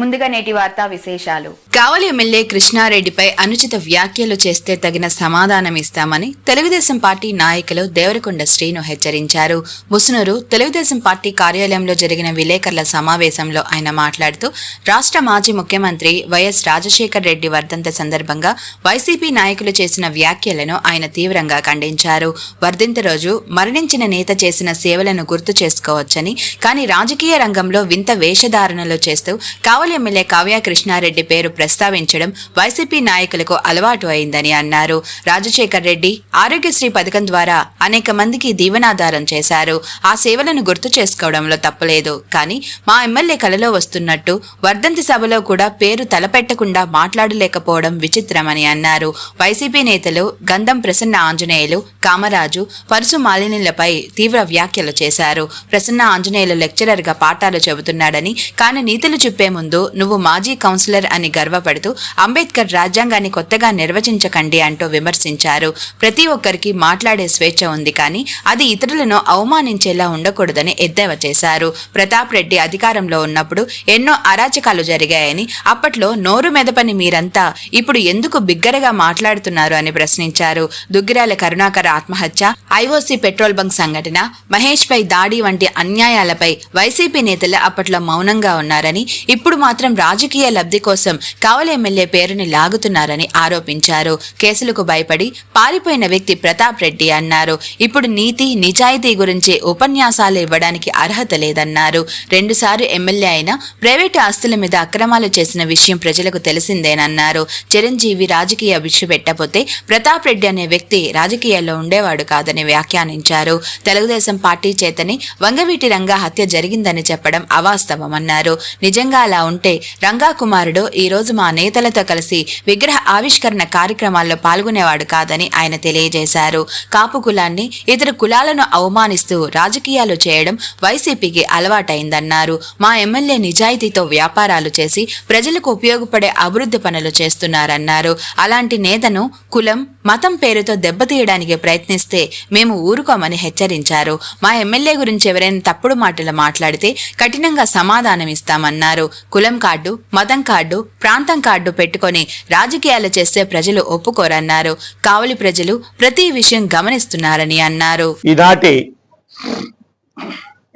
ముందుగా నేటి వార్తా విశేషాలు. కావలి ఎమ్మెల్యే కృష్ణారెడ్డిపై అనుచిత వ్యాఖ్యలు చేస్తే తగిన సమాధానం ఇస్తామని తెలుగుదేశం పార్టీ నాయకులు దేవరకొండ శ్రీను హెచ్చరించారు. ముసునూరు తెలుగుదేశం పార్టీ కార్యాలయంలో జరిగిన విలేకరుల సమావేశంలో ఆయన మాట్లాడుతూ రాష్ట్ర మాజీ ముఖ్యమంత్రి వైఎస్ రాజశేఖర్ రెడ్డి వర్ధంత సందర్భంగా వైసీపీ నాయకులు చేసిన వ్యాఖ్యలను ఆయన తీవ్రంగా ఖండించారు. వర్ధింత రోజు మరణించిన నేత చేసిన సేవలను గుర్తు చేసుకోవచ్చని కానీ రాజకీయ రంగంలో వింత వేషధారణలు చేస్తూ కావలి ఎమ్మెల్యే కావ్య కృష్ణారెడ్డి పేరు ప్రస్తావించడం వైసీపీ నాయకులకు అలవాటు అయిందని అన్నారు. రాజశేఖర్ రెడ్డి ఆరోగ్యశ్రీ పథకం ద్వారా అనేక మందికి దీవెనాధారం చేశారు. ఆ సేవలను గుర్తు చేసుకోవడంలో తప్పలేదు. కానీ మా ఎమ్మెల్యే కలలో వస్తున్నట్టు వర్ధంతి సభలో కూడా పేరు తలపెట్టకుండా మాట్లాడలేకపోవడం విచిత్రమని అన్నారు. వైసీపీ నేతలు గంధం ప్రసన్న ఆంజనేయులు కామరాజు పరుసు మాలిన్యులపై తీవ్ర వ్యాఖ్యలు చేశారు. ప్రసన్న ఆంజనేయులు లెక్చరర్గా పాఠాలు చెబుతున్నాడని కానీ నీతులు చెప్పే ముందు నువ్వు మాజీ కౌన్సిలర్ అని గర్వపడుతూ అంబేద్కర్ రాజ్యాంగాన్ని కొత్తగా నిర్వచించకండి అంటూ విమర్శించారు. ప్రతి ఒక్కరికి మాట్లాడే స్వేచ్ఛ ఉంది కానీ అది ఇతరులను అవమానించేలా ఉండకూడదని ఎద్దేవా చేశారు. ప్రతాప్ రెడ్డి అధికారంలో ఉన్నప్పుడు ఎన్నో అరాచకాలు జరిగాయని అప్పట్లో నోరు మెదపని మీరంతా ఇప్పుడు ఎందుకు బిగ్గరగా మాట్లాడుతున్నారు అని ప్రశ్నించారు. దుగ్గిరాల కరుణాకర్ ఆత్మహత్య ఐఓసీ పెట్రోల్ బంక్ సంఘటన మహేష్ పై దాడి వంటి అన్యాయాలపై వైసీపీ నేతలు అప్పట్లో మౌనంగా ఉన్నారని ఇప్పుడు మాత్రం రాజకీయ లబ్ధి కోసం కావలి ఎమ్మెల్యే పేరుని లాగుతున్నారని ఆరోపించారు. కేసులకు భయపడి పారిపోయిన వ్యక్తి ప్రతాప్ రెడ్డి అన్నారు. ఇప్పుడు నీతి నిజాయితీ గురించి ఉపన్యాసాలు ఇవ్వడానికి అర్హత లేదన్నారు. రెండుసార్లు ఎమ్మెల్యే అయిన ప్రైవేటు ఆస్తుల మీద అక్రమాలు చేసిన విషయం ప్రజలకు తెలిసిందేనన్నారు. చిరంజీవి రాజకీయ విషయం పెట్టపోతే ప్రతాప్ రెడ్డి అనే వ్యక్తి రాజకీయాల్లో ఉండేవాడు కాదని వ్యాఖ్యానించారు. తెలుగుదేశం పార్టీ చేతని వంగవీటి రంగా హత్య జరిగిందని చెప్పడం అవాస్తవమన్నారు. నిజంగా అలా ఉంటే రంగా కుమారుడు ఈ రోజు మా నేతలతో కలిసి విగ్రహ ఆవిష్కరణ కార్యక్రమాల్లో పాల్గొనేవాడు కాదని ఆయన తెలియజేశారు. కాపు కులాన్ని ఇతర కులాలను అవమానిస్తూ రాజకీయాలు చేయడం వైసీపీకి అలవాటైందన్నారు. మా ఎమ్మెల్యే నిజాయితీతో వ్యాపారాలు చేసి ప్రజలకు ఉపయోగపడే అభివృద్ధి పనులు చేస్తున్నారన్నారు. అలాంటి నేతను కులం మతం పేరుతో దెబ్బతీయడానికి ప్రయత్నిస్తే మేము ఊరుకోమని హెచ్చరించారు. మా ఎమ్మెల్యే గురించి ఎవరైనా తప్పుడు మాటలు మాట్లాడితే కఠినంగా సమాధానం ఇస్తామన్నారు కార్డు మతం కార్డు ప్రాంతం కార్డు పెట్టుకొని రాజకీయాలు చేస్తే ప్రజలు ఒప్పుకోరన్నారు. కావలి ప్రజలు ప్రతి విషయం గమనిస్తున్నారని అన్నారు. ఈనాటి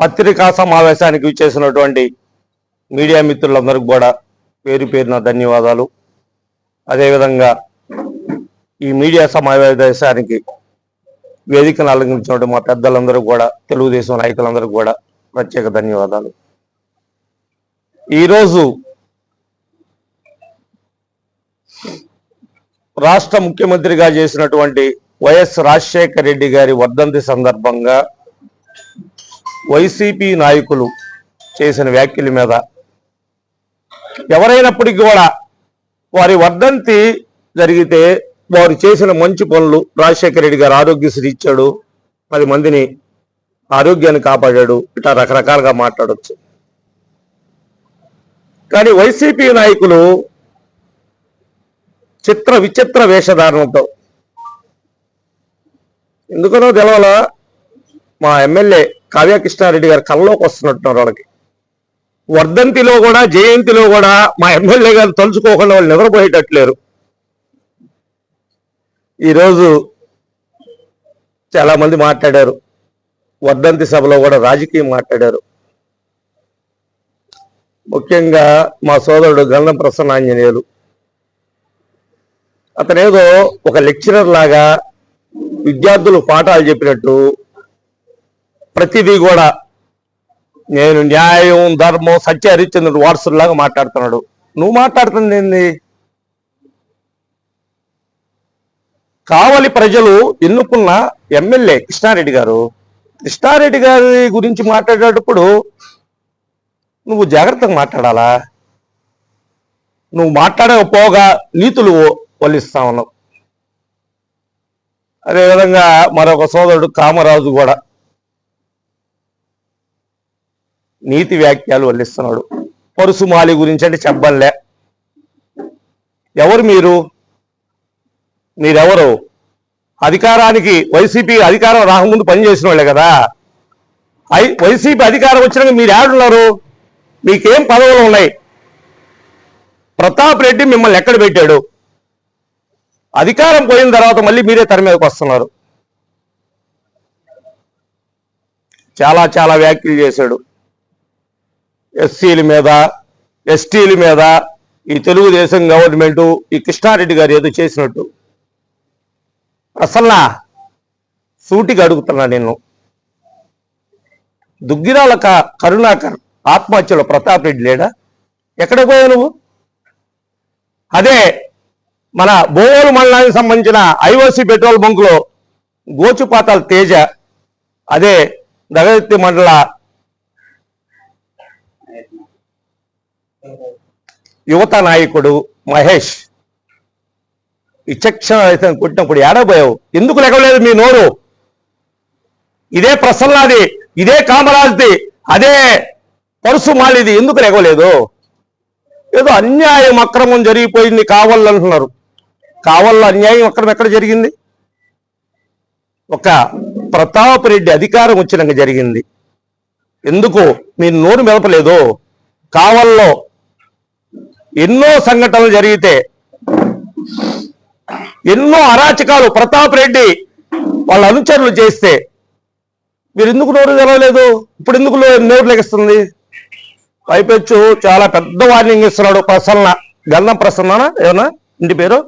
పత్రికా సమావేశానికి చేసినటువంటి మీడియా మిత్రులందరికీ కూడా పేరు పేరున ధన్యవాదాలు. అదేవిధంగా ఈ మీడియా సమావేశానికి వేదికను అలంకరించినటువంటి మా పెద్దలందరూ కూడా తెలుగుదేశం నాయకులందరూ కూడా ప్రత్యేక ధన్యవాదాలు. ఈరోజు రాష్ట్ర ముఖ్యమంత్రిగా చేసినటువంటి వైఎస్ రాజశేఖర రెడ్డి గారి వర్ధంతి సందర్భంగా వైసీపీ నాయకులు చేసిన వ్యాఖ్యల మీద ఎవరైనప్పటికీ కూడా వారి వర్ధంతి జరిగితే వారు చేసిన మంచి పనులు రాజశేఖర రెడ్డి గారు ఆరోగ్యశ్రీ ఇచ్చాడు పది మందిని ఆరోగ్యాన్ని కాపాడాడు ఇట్లా రకరకాలుగా మాట్లాడొచ్చు. కానీ వైసీపీ నాయకులు చిత్ర విచిత్ర వేషధారణతో ఎందుకనో తెలవాల? మా ఎమ్మెల్యే కావ్యకృష్ణారెడ్డి గారు కళ్ళలోకి వస్తున్నట్టున్నారు వాళ్ళకి. వర్ధంతిలో కూడా జయంతిలో కూడా మా ఎమ్మెల్యే గారు తలుచుకోకుండా వాళ్ళు నిద్రపోయేటట్లేరు. ఈరోజు చాలా మంది మాట్లాడారు. వర్ధంతి సభలో కూడా రాజకీయం మాట్లాడారు. ముఖ్యంగా మా సోదరుడు గంధం ప్రసన్న ఆంజనేయులు అతనేదో ఒక లెక్చరర్ లాగా విద్యార్థులు పాఠాలు చెప్పినట్టు ప్రతిదీ కూడా నేను న్యాయం ధర్మం సత్య హరిశ్చంద్రుడు వారసులాగా మాట్లాడుతున్నాడు. నువ్వు మాట్లాడుతుంది ఏంది? కావలి ప్రజలు ఎన్నుకున్న ఎమ్మెల్యే కృష్ణారెడ్డి గారు. కృష్ణారెడ్డి గారి గురించి మాట్లాడేటప్పుడు నువ్వు జాగ్రత్తగా మాట్లాడాలా? నువ్వు మాట్లాడకపోగా నీతులు వల్లిస్తా ఉన్నావు. అదేవిధంగా మరొక సోదరుడు కామరాజు కూడా నీతి వ్యాఖ్యలు వల్లిస్తున్నాడు. పరుసుమాలి గురించి అంటే చెప్పలే ఎవరు మీరు? మీరెవరు? అధికారానికి వైసీపీ అధికారం రాకముందు పనిచేసిన వాళ్ళే కదా. ఐ వైసీపీ అధికారం వచ్చినాక మీరు ఏడున్నారు మీకేం పదవులు ఉన్నాయి? ప్రతాప్ రెడ్డి మిమ్మల్ని ఎక్కడ పెట్టాడు? అధికారం పోయిన తర్వాత మళ్ళీ మీరే తెర మీదకి వస్తున్నారు. చాలా చాలా వ్యాఖ్యలు చేశాడు. ఎస్సీల మీద ఎస్టీల మీద ఈ తెలుగుదేశం గవర్నమెంటు ఈ కృష్ణారెడ్డి గారు ఏదో చేసినట్టు. ప్రసన్న సూటిగా అడుగుతున్నా నిన్ను. దుగ్గిరాల కరుణాకర్ ఆత్మహత్యలో ప్రతాప్ రెడ్డి లేడా? ఎక్కడ పోయావు నువ్వు? అదే మన బోవోలు మండలానికి సంబంధించిన ఐఓసీ పెట్రోల్ బంకులో గోచుపాతాల తేజ అదే దగత్తి మండల యువత నాయకుడు మహేష్. విచక్షణ అయితే కొట్టినప్పుడు ఏడబోయావు ఎందుకు లెగలేదు మీ నోరు? ఇదే ప్రసన్నాది ఇదే కామరాజ్ది అదే పరుసు మాలిది ఎందుకు రెగవలేదు ఏదో అన్యాయం అక్రమం జరిగిపోయింది కావాలంటున్నారు కావాల అన్యాయం అక్రమం ఎక్కడ జరిగింది? ఒక ప్రతాప్ రెడ్డి అధికారం వచ్చినాక జరిగింది. ఎందుకు? మీరు నోరు మెదపలేదు. కావల్లో ఎన్నో సంఘటనలు జరిగితే ఎన్నో అరాచకాలు ప్రతాప్ రెడ్డి వాళ్ళ అనుచరులు చేస్తే మీరు ఎందుకు నోరు తెరవలేదు? ఇప్పుడు ఎందుకు లో- నోరు లెగిస్తుంది? పైపెచ్చు చాలా పెద్ద వార్నింగ్ ఇస్తున్నాడు ప్రసన్న. గంధం ప్రసన్న ఏమన్నా? ఇంటి పేరు?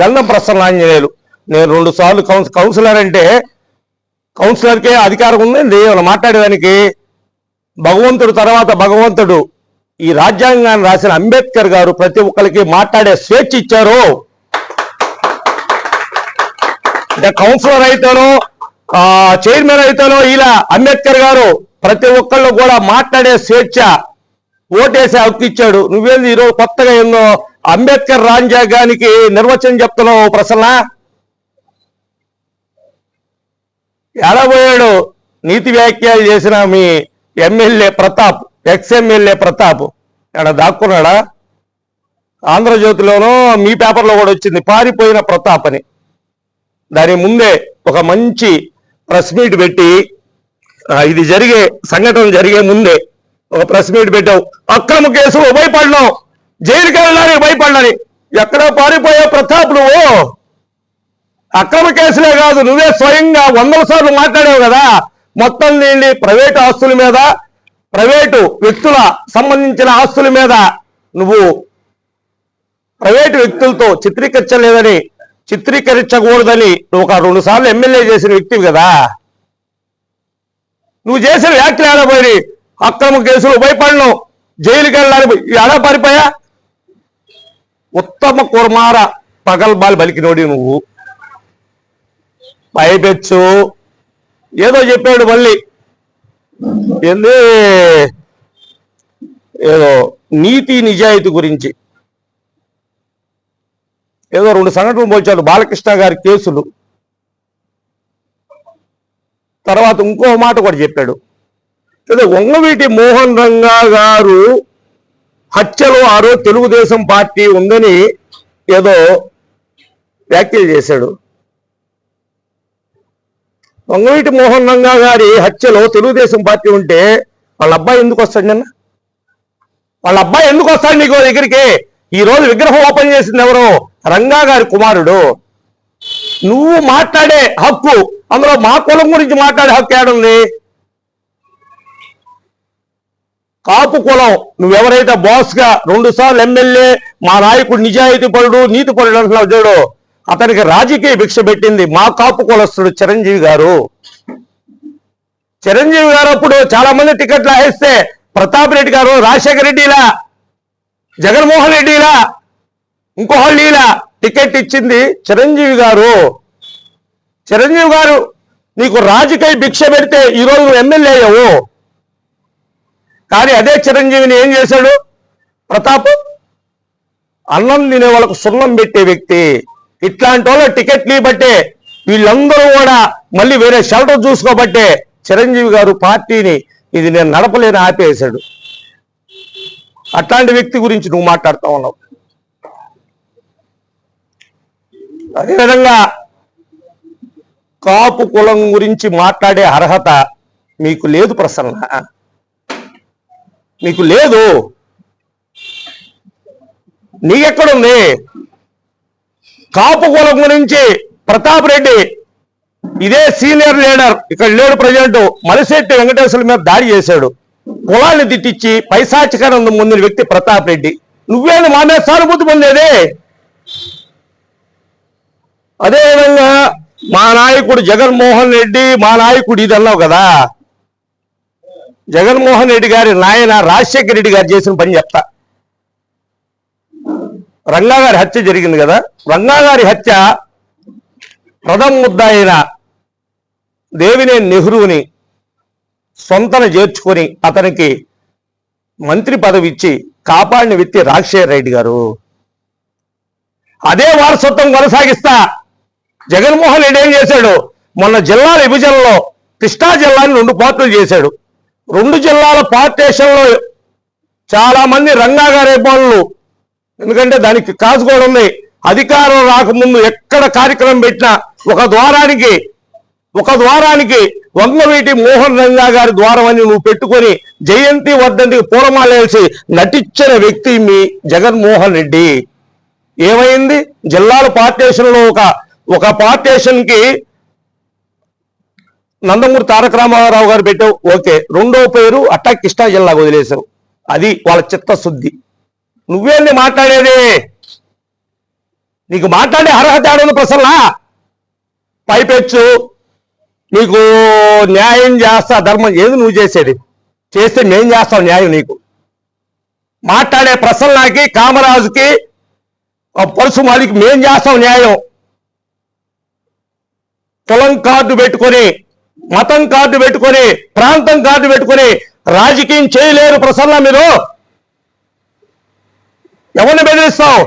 గంధం ప్రసన్న ఆంజనేయులు. నేను రెండు సార్లు కౌన్స్ కౌన్సిలర్ అంటే కౌన్సిలర్కే అధికారం ఉందండి వాళ్ళు మాట్లాడేదానికి? భగవంతుడు తర్వాత భగవంతుడు. ఈ రాజ్యాంగాన్ని రాసిన అంబేద్కర్ గారు ప్రతి ఒక్కరికి మాట్లాడే స్వేచ్ఛ ఇచ్చారు. అంటే కౌన్సిలర్ అయితేనో చైర్మన్ అయితేనో ఇలా అంబేద్కర్ గారు ప్రతి ఒక్కళ్ళు కూడా మాట్లాడే స్వేచ్ఛ ఓటేసే హక్కు ఇచ్చాడు. నువ్వేంది ఈరోజు కొత్తగా ఏందో అంబేద్కర్ రాజ్యాంగానికి నిర్వచనం చెప్తున్నావు ప్రసన్న ఎడబోయాడు నీతి వ్యాఖ్యలు చేసిన మీ MLA Pratap ex MLA Pratap. ఎక్కడ దాక్కున్నాడా? ఆంధ్రజ్యోతిలోనూ మీ పేపర్లో కూడా వచ్చింది. పారిపోయిన ప్రతాప్ అని. దాని ముందే ఒక మంచి ప్రెస్ మీట్ పెట్టి ఇది జరిగే సంఘటన జరిగే ముందే ఒక ప్రెస్ మీట్ పెట్టావు. అక్రమ కేసులు భయపడినావు. జైలుకి వెళ్ళడానికి భయపడ్డాని ఎక్కడో పారిపోయే ప్రతాప్ నువ్వు. అక్రమ కేసులే కాదు నువ్వే స్వయంగా వందల సార్లు మాట్లాడావు కదా. మొత్తం నీళ్ళి ప్రైవేటు ఆస్తుల మీద ప్రైవేటు వ్యక్తుల సంబంధించిన ఆస్తుల మీద నువ్వు ప్రైవేటు వ్యక్తులతో చిత్రీకరించలేదని చిత్రీకరించకూడదని నువ్వు ఒక రెండు సార్లు ఎమ్మెల్యే చేసిన వ్యక్తివి కదా. నువ్వు చేసిన వ్యాఖ్యలు ఆడబోయి అక్రమ కేసులు భయపడను. జైలుకి వెళ్ళాలి ఎలా పారిపోయా? ఉత్తమ కుర్మార పగల్బాలు బలికినోడి నువ్వు. పైపెచ్చు ఏదో చెప్పాడు మళ్ళీ. ఏంది? ఏదో నీతి నిజాయితీ గురించి. ఏదో రెండు సంఘటనలు పోల్చాడు బాలకృష్ణ గారి కేసులు. తర్వాత ఇంకో మాట కూడా చెప్పాడు. ఏదో వంగవీటి మోహన్ రంగా గారు హత్యలో ఆరో తెలుగుదేశం పార్టీ ఉందని ఏదో వ్యాఖ్యలు చేశాడు. వంగవీటి మోహన్ రంగా గారి హత్యలో తెలుగుదేశం పార్టీ ఉంటే వాళ్ళ అబ్బాయి ఎందుకు వస్తాడు నిన్న? వాళ్ళ అబ్బాయి ఎందుకు వస్తాడు నీకు దగ్గరికి? ఈ రోజు విగ్రహం ఓపెన్ చేసింది ఎవరు? రంగా గారి కుమారుడు. నువ్వు మాట్లాడే హక్కు అందులో మా కులం గురించి మాట్లాడే హక్కు ఏడుంది? కాపు కులం. నువ్వెవరైతే బాస్గా రెండు సార్లు ఎమ్మెల్యే మా నాయకుడు నిజాయితీ పరుడు నీతి పరుడు అంటున్నావు చూడు. అతనికి రాజకీయ భిక్ష పెట్టింది మా కాపు కులస్తుడు చిరంజీవి గారు. చిరంజీవి గారు అప్పుడు చాలా మంది టికెట్లు వేస్తే ప్రతాప్ రెడ్డి గారు రాజశేఖర రెడ్డిలా జగన్మోహన్ రెడ్డిలా ఇంకోహళ్ళీలా టికెట్ ఇచ్చింది చిరంజీవి గారు. చిరంజీవి గారు నీకు రాజకీయ భిక్ష పెడితే ఈరోజు నువ్వు ఎమ్మెల్యే అయ్యావు. కానీ అదే చిరంజీవిని ఏం చేశాడు? ప్రతాప్ అన్నం తినే వాళ్ళకు సున్నం పెట్టే వ్యక్తి. ఇట్లాంటి వాళ్ళ టికెట్లు బట్టే వీళ్ళందరూ కూడా మళ్ళీ వేరే షెల్టర్ చూసుకోబట్టే చిరంజీవి గారు పార్టీని ఇది నేను నడపలేని ఆపేశాడు. అట్లాంటి వ్యక్తి గురించి నువ్వు మాట్లాడుతూ ఉన్నావు. అదేవిధంగా కాపు కులం గురించి మాట్లాడే అర్హత మీకు లేదు ప్రసన్న. మీకు లేదు. నీకెక్కడుంది? కాపు కులం గురించి ప్రతాప్ రెడ్డి ఇదే సీనియర్ లీడర్. ఇక్కడ లేడు ప్రజెంట్. మలిశెట్టి వెంకటేశ్వర మీద దాడి చేశాడు. కులాన్ని తిట్టించి పైశాచికానందం పొందిన వ్యక్తి ప్రతాప్ రెడ్డి. నువ్వేను మా మీద సానుభూతి పొందేది? అదేవిధంగా మా నాయకుడు జగన్మోహన్ రెడ్డి మా నాయకుడు ఇది అన్నావు కదా. జగన్మోహన్ రెడ్డి గారి నాయన రాజశేఖర రెడ్డి గారు చేసిన పని చెప్తా. రంగా గారి హత్య జరిగింది కదా. రంగా గారి హత్య ప్రథమ ముద్ద అయిన దేవినేని నెహ్రూని సొంతన చేర్చుకొని అతనికి మంత్రి పదవి ఇచ్చి కాపాడిన వ్యక్తి రాజశేఖర రెడ్డి గారు. అదే వారసత్వం కొనసాగిస్తా. జగన్మోహన్ రెడ్డి ఏం చేశాడు? మొన్న జిల్లాల విభజనలో కృష్ణా జిల్లాని రెండు పార్టులు చేశాడు. రెండు జిల్లాల పార్టేషన్లో చాలా మంది రంగా ఎందుకంటే దానికి కాజు కూడా ఉంది. అధికారం రాకముందు ఎక్కడ కార్యక్రమం పెట్టినా ఒక ద్వారానికి ఒక ద్వారానికి వంగవీటి మోహన్ రంగా గారి ద్వారం అని నువ్వు పెట్టుకొని జయంతి వర్ధంతికి పూలమాలేసి నటించిన వ్యక్తి మీ జగన్మోహన్ రెడ్డి. ఏమైంది? జిల్లాల పార్టేషన్లో ఒక ఒక పార్టేషన్కి నందమూరి తారక రామారావు గారు పెట్టావు ఓకే. రెండో పేరు అట్టా కృష్ణా జిల్లా వదిలేశావు అది వాళ్ళ చిత్తశుద్ధి. నువ్వేంది మాట్లాడేది? నీకు మాట్లాడే అర్హత ఆడదు ప్రసన్న? పైపెచ్చు. నీకు న్యాయం చేస్తా ధర్మం ఏది నువ్వు చేసేది? చేస్తే మేం చేస్తాం న్యాయం నీకు. మాట్లాడే ప్రసన్నకి కామరాజుకి పరుసు మాలికి మేం చేస్తాం న్యాయం. కులం కార్డు పెట్టుకొని మతం కార్డు పెట్టుకొని ప్రాంతం కార్డు పెట్టుకొని రాజకీయం చేయలేరు ప్రసన్న మీరు. ఎవరిని బెదిరిస్తావు?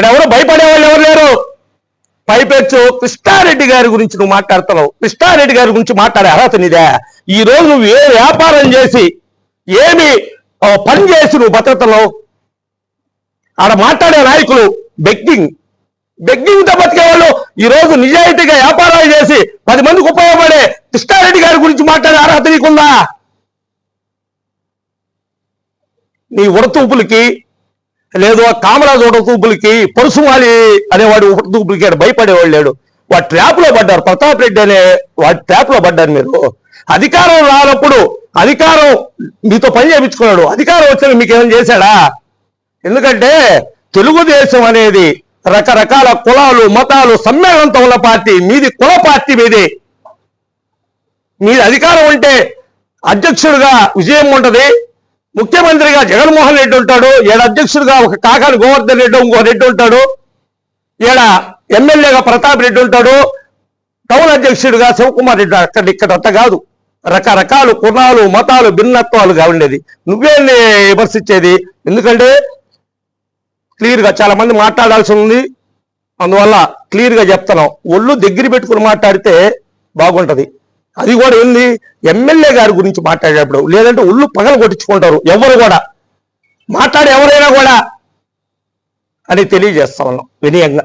ఎవరు భయపడే వాళ్ళు ఎవరు లేరు? పైపెచ్చు కృష్ణారెడ్డి గారి గురించి నువ్వు మాట్లాడుతున్నావు. కృష్ణారెడ్డి గారి గురించి మాట్లాడే అర్హత నీదే. ఈ రోజు నువ్వు ఏ వ్యాపారం చేసి ఏమి పని చేసి నువ్వు భద్రతలో ఆడ మాట్లాడే నాయకులు బెగ్గింగ్. బెగ్గింగ్తో బతికే వాళ్ళు ఈ రోజు నిజాయితీగా వ్యాపారాలు చేసి పది మందికి ఉపయోగపడే కృష్ణారెడ్డి గారి గురించి మాట్లాడే అర్హత నీకుందా? నీ ఉడతూపులకి లేదు కామరాజు ఉడతూపులకి పరుసుమాలి అనేవాడు ఉడతూపులకి ఆడ భయపడేవాడు లేడు. వాడు ట్రాప్లో పడ్డారు. ప్రతాప్ రెడ్డి అనే వాడు ట్రాప్లో పడ్డారు మీరు. అధికారం రానప్పుడు అధికారం మీతో పని చేయించుకున్నాడు. అధికారం వచ్చిన మీకు ఏమైనా చేశాడా? ఎందుకంటే తెలుగుదేశం అనేది రకరకాల కులాలు మతాలు సమ్మేళనంతో ఉన్న పార్టీ. మీది కుల పార్టీ మీది. మీది అధికారం ఉంటే అధ్యక్షుడిగా విజయం ఉంటది. ముఖ్యమంత్రిగా జగన్మోహన్ రెడ్డి ఉంటాడు. ఏడ అధ్యక్షుడిగా ఒక కాకాని గోవర్ధన్ రెడ్డి ఇంకో రెడ్డి ఉంటాడు. ఈడ ఎమ్మెల్యేగా ప్రతాప్ రెడ్డి ఉంటాడు. టౌన్ అధ్యక్షుడిగా శివకుమార్ రెడ్డి అక్కడ ఇక్కడ అంత కాదు. రకరకాల కులాలు మతాలు భిన్నత్వాలుగా ఉండేది. నువ్వే విమర్శించేది? ఎందుకంటే క్లియర్గా చాలా మంది మాట్లాడాల్సి ఉంది. అందువల్ల క్లియర్గా చెప్తున్నాం. ఒళ్ళు దగ్గర పెట్టుకుని మాట్లాడితే బాగుంటుంది. అది కూడా ఏంది? ఎమ్మెల్యే గారి గురించి మాట్లాడేటప్పుడు. లేదంటే ఒళ్ళు పగలు కొట్టించుకుంటారు. ఎవరు కూడా. మాట్లాడే ఎవరైనా కూడా అని తెలియజేస్తా ఉన్నాం. వినయంగా.